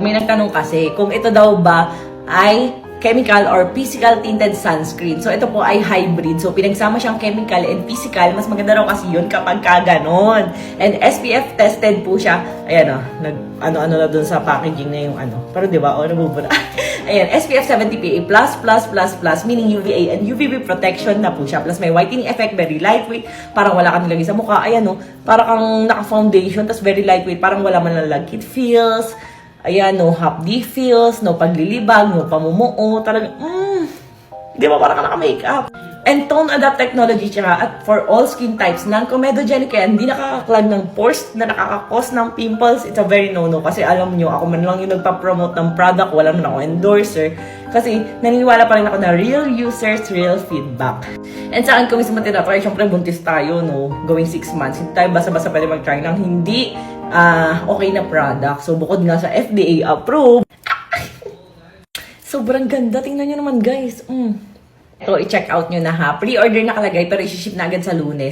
May nagtanong kasi kung ito daw ba ay chemical or physical tinted sunscreen. So ito po ay hybrid. So pinagsama siyang chemical and physical. Mas maganda raw kasi yun kapag ka. And SPF tested po siya. Ayan o, nag ano-ano na dun sa packaging na yung ano. Pero di ba, o nabubura. Ayan, SPF 70 PA+++++, meaning UVA and UVB protection na po siya. Plus may whitening effect, very lightweight. Parang wala kang nilagay sa mukha. Ayan o, parang kang naka-foundation, tas very lightweight. Parang wala man nalagkit feels. Ayan, no D feels, no paglilibag, no pamumuo. Talaga, mm, di ba parang ka naka-makeup? And tone adapt technology siya at for all skin types, non-comedogenic kaya hindi nakakaklag ng pores na nakakakos ng pimples. It's a very no-no kasi alam nyo, ako man lang yung nagpa-promote ng product, wala man ako endorser. Kasi naniniwala pa rin ako na real users, real feedback. And saan ko mismo tinatry, syempre buntis tayo, no? Going 6 months. Hindi tayo basta-basta pwede mag-try ng hindi ah, okay na product. So bukod nga sa FDA approved, Sobrang ganda. Tingnan nyo naman, guys. Mm. Ito, i-check out nyo na ha. Pre-order nakalagay pero isi-ship na agad sa lunes.